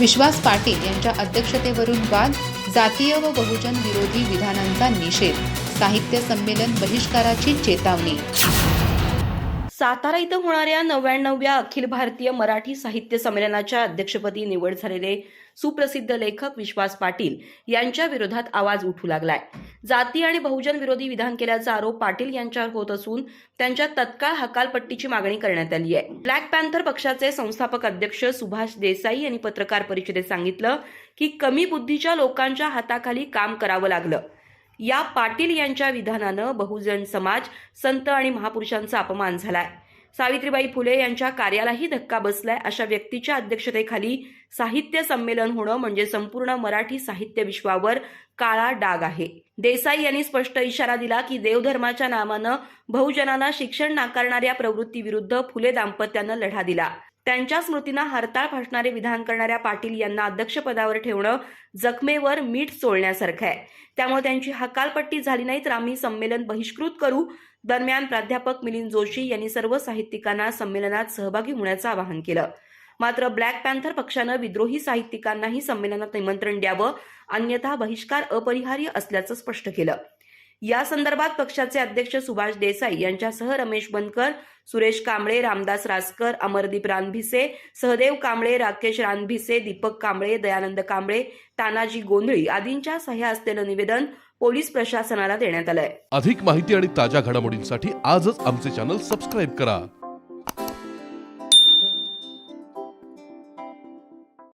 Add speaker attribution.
Speaker 1: विश्वास पाटील यांच्या अध्यक्षतेवरून वाद जातीय व बहुजन विरोधी विधानांचा निषेध साहित्य संमेलन बहिष्काराची चेतावणी.
Speaker 2: सातारा इथं होणाऱ्या नव्याण्णव्या अखिल भारतीय मराठी साहित्य संमेलनाच्या अध्यक्षपदी निवड झालेले सुप्रसिद्ध लेखक विश्वास पाटील यांच्या विरोधात आवाज उठू लागलाय. जाती आणि बहुजन विरोधी विधान केल्याचा आरोप पाटील यांच्यावर होत असून त्यांच्या तत्काळ हकालपट्टीची मागणी करण्यात आली आहे. ब्लॅक पॅन्थर पक्षाचे संस्थापक अध्यक्ष सुभाष देसाई यांनी पत्रकार परिषदेत सांगितलं की कमी बुद्धीच्या लोकांच्या हाताखाली काम करावं लागलं. या पाटील यांच्या विधानानं बहुजन समाज संत आणि महापुरुषांचा अपमान झालाय. सावित्रीबाई फुले यांच्या कार्यालाही धक्का बसलाय अशा व्यक्तीच्या अध्यक्षतेखाली साहित्य संमेलन होणं म्हणजे संपूर्ण मराठी साहित्य विश्वावर काळा डाग आहे. देसाई यांनी स्पष्ट इशारा दिला की देवधर्माच्या नावानं बहुजनांना शिक्षण नाकारणाऱ्या प्रवृत्तीविरुद्ध फुले दाम्पत्यानं लढा दिला. त्यांच्या स्मृतींना हरताळ फासणारे विधान करणाऱ्या पाटील यांना अध्यक्षपदावर ठेवणं जखमेवर मीठ चोळण्यासारखं आहे. त्यामुळे त्यांची हकालपट्टी झाली नाही तर आम्ही संमेलन बहिष्कृत करू. दरम्यान प्राध्यापक मिलिंद जोशी यांनी सर्व साहित्यिकांना संमेलनात सहभागी होण्याचं आवाहन केलं. मात्र ब्लॅक पॅन्थर पक्षानं विद्रोही साहित्यिकांनाही संमेलनात निमंत्रण द्यावं. अन्यथा बहिष्कार अपरिहार्य असल्याचं स्पष्ट केलं. या संदर्भात पक्षाचे अध्यक्ष सुभाष देसाई यांच्यासह रमेश बनकर सुरेश कांबळे रामदास रासकर अमरदीप रानभिसे सहदेव कांबळे राकेश रानभिसे दीपक कांबळे दयानंद कांबळे तानाजी गोंधळी आदींच्या सह्या असलेलं निवेदन पोलीस प्रशासनाला देण्यात आलंय.
Speaker 3: अधिक माहिती आणि ताज्या घडामोडींसाठी आजच आमचे चॅनल सबस्क्राईब करा.